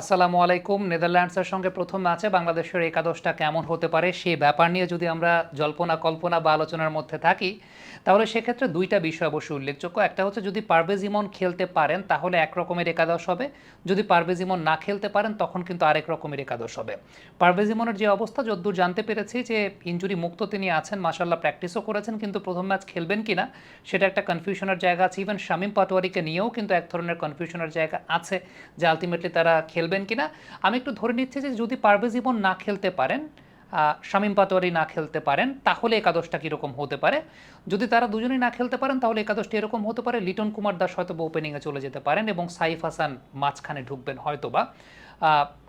আসসালামু আলাইকুম। নেদারল্যান্ডসের সঙ্গে প্রথম ম্যাচে বাংলাদেশের একাদশটা কেমন হতে পারে সেই ব্যাপার নিয়ে যদি আমরা জল্পনা, কল্পনা বা আলোচনার মধ্যে থাকি, তাহলে সেক্ষেত্রে দুইটা বিষয় অবশ্যই উল্লেখযোগ্য। একটা হচ্ছে যদি পারভেজ ইমন খেলতে পারেন, তাহলে এক রকমের একাদশ হবে। যদি পারভেজ ইমন না খেলতে পারেন, তখন কিন্তু আরেক রকমের একাদশ হবে। পারভেজ ইমনের যে অবস্থা, যদ্দূর জানতে পেরেছি যে ইঞ্জুরি মুক্ত তিনি আছেন মাসাল্লাহ প্র্যাকটিসও করেছেন, কিন্তু প্রথম ম্যাচ খেলবেন কিনা, সেটা একটা কনফিউশনের জায়গা আছে। ইভেন শামীম পাটোয়ারিকে নিয়েও কিন্তু এক ধরনের কনফিউশনের জায়গা আছে, যে আলটিমেটলি তারা খেলবেন কিনা? আমি একটু ধরে নিচ্ছি যে যদি পারভেজ ইমন না খেলতে পারেন শামীম পাতোয়ারি না খেলতে পারেন, তাহলে একাদশটা কীরকম হতে পারে? যদি তারা দুজনেই না খেলতে পারেন, তাহলে একাদশটি এরকম হতে পারে, লিটন কুমার দাস হয়তো বা ওপেনিংয়ে চলে যেতে পারেন এবং সাইফ হাসান মাঝখানে ঢুকবেন হয়তো বা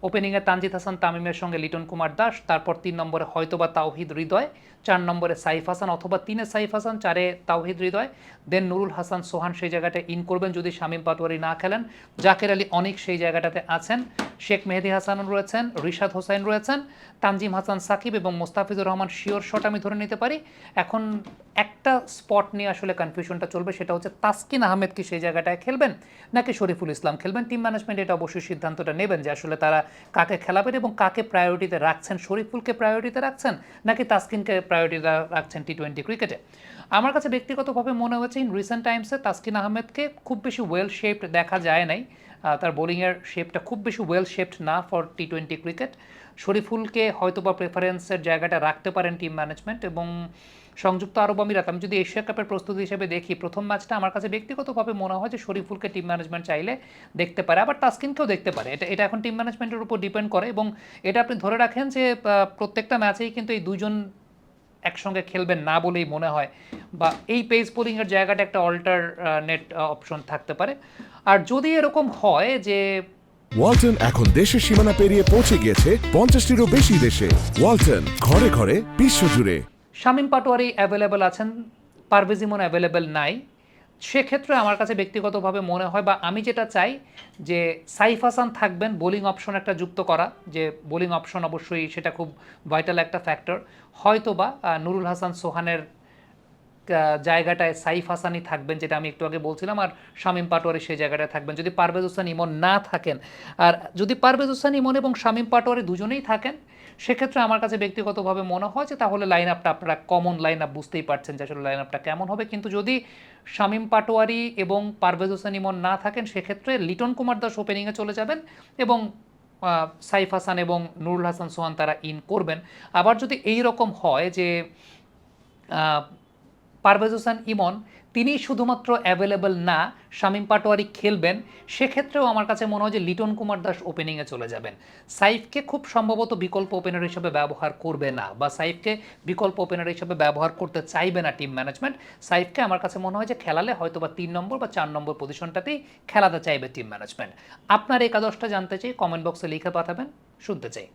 ওপেনিংয়ে তানজিদ হাসান তামিমের সঙ্গে লিটন কুমার দাস, তারপর তিন নম্বরে হয়তোবা তাওহিদ হৃদয়, চার নম্বরে সাইফ হাসান, অথবা তিনে সাইফ হাসান, চারে তাওহিদ হৃদয় দেন নুরুল হাসান, সোহান সেই জায়গাটা ইন করবেন যদি শামীম পাটোয়ারি না খেলেন। জাকের আলী অনেক সেই জায়গাটাতে আছেন, শেখ মেহেদি হাসান রয়েছেন, রিশাদ হোসেন রয়েছেন, তানজিম হাসান সাকিব এবং মোস্তাফিজুর রহমান শিওর শট আমি ধরে নিতে পারি। এখন একটা স্পট নিয়ে আসলে কনফিউশনটা চলবে, সেটা হচ্ছে তাসকিন আহমেদ কি সেই জায়গাটায় খেলবেন, নাকি শরীফুল ইসলাম খেলবেন? টিম ম্যানেজমেন্ট এটা অবশ্যই সিদ্ধান্তটা নেবেন যে আসলে তারা কাকে খেলাবেন এবং কাকে প্রায়োরিটিতে রাখছেন, শরীফুলকে প্রায়োরিটিতে রাখছেন, নাকি তাসকিনকে প্রায়োরিটিতে রাখছেন টি টোয়েন্টি ক্রিকেটে আমার কাছে ব্যক্তিগতভাবে মনে হয়েছে ইন রিসেন্ট টাইমসে তাসকিন আহমেদকে খুব বেশি ওয়েল শেপড দেখা যায় নাই। তার বোলিংয়ের শেপটা খুব বেশি ওয়েল শেপড না ফর টি টোয়েন্টি ক্রিকেট শরীফুলকে হয়তোবা প্রেফারেন্সের জায়গাটা রাখতে পারেন টিম ম্যানেজমেন্ট এবং সংযুক্ত আরব আমিরাত। আমি যদি এশিয়া কাপের প্রস্তুতি হিসেবে দেখি, প্রথম ম্যাচটা আমার কাছে ব্যক্তিগতভাবে মনে হয় যে শরীফুলকে টিম ম্যানেজমেন্ট চাইলে দেখতে পারে, আবার তাসকিনকেও দেখতে পারে। এটা এটা এখন টিম ম্যানেজমেন্টের উপর ডিপেন্ড করে এবং এটা আপনি ধরে রাখেন যে প্রত্যেকটা ম্যাচেই কিন্তু এই দুজন একসঙ্গে খেলবেন না বলেই মনে হয়। বা এই পেস বোলিংয়ের জায়গাটা একটা অল্টারনেট অপশন থাকতে পারে। আর যদি এরকম হয় যে ওয়ালটন এখন দেশের সীমানা পেরিয়ে পৌঁছে গিয়েছে পঞ্চাশটিরও বেশি দেশে। ওয়ালটন ঘরে ঘরে বিশ্বজুড়ে শামীম পাটোয়ারি অ্যাভেলেবেল আছেন পারভেজ ইমন অ্যাভেলেবেল নাই। সেক্ষেত্রে আমার কাছে ব্যক্তিগতভাবে মনে হয় বা আমি যেটা চাই যে সাইফ হাসান থাকবেন, বোলিং অপশন একটা যুক্ত করা, যে বোলিং অপশন অবশ্যই সেটা খুব ভাইটাল একটা ফ্যাক্টর হয়তো বা নুরুল হাসান সোহানের জায়গাটায় সাইফ হাসানই থাকবেন, যেটা আমি একটু আগে বলছিলাম, আর শামীম পাটোয়ারি সেই জায়গাটায় থাকবেন। যদি পারভেজ হোসেন ইমন না থাকেন, আর যদি পারভেজ হোসেন ইমন এবং শামীম পাটোয়ারি দুজনেই থাকেন, সেক্ষেত্রে আমার কাছে ব্যক্তিগতভাবে মনে হয় যে তাহলে লাইন আপটা আপনারা কমন লাইন আপ বুঝতেই পারছেন যে আসলে লাইন আপটা কেমন হবে। কিন্তু যদি শামীম পাটোয়ারি এবং পারভেজ হোসেন ইমন না থাকেন, সেক্ষেত্রে লিটন কুমার দাস ওপেনিংয়ে চলে যাবেন এবং সাইফ হাসান এবং নুরুল হাসান সোহান তারা ইন করবেন। আবার যদি এই রকম হয় যে পারভেজ হোসেন ইমন, তিনি শুধুমাত্র অ্যাভেলেবল না, শামীম পাটোয়ারি খেলবেন, সেক্ষেত্রেও আমার কাছে মনে হয় যে লিটন কুমার দাস ওপেনিংয়ে চলে যাবেন। সাইফকে খুব সম্ভবত বিকল্প ওপেনার হিসেবে ব্যবহার করবে না, বা সাইফকে বিকল্প ওপেনার হিসেবে ব্যবহার করতে চাইবে না টিম ম্যানেজমেন্ট সাইফকে আমার কাছে মনে হয় যে খেলালে হয়তো বা তিন নম্বর বা চার নম্বর পজিশনটাতেই খেলাতে চাইবে টিম ম্যানেজমেন্ট আপনার একাদশটা জানতে চাই কমেন্ট বক্সে লিখে পাঠাবেন, শুনতে চাই।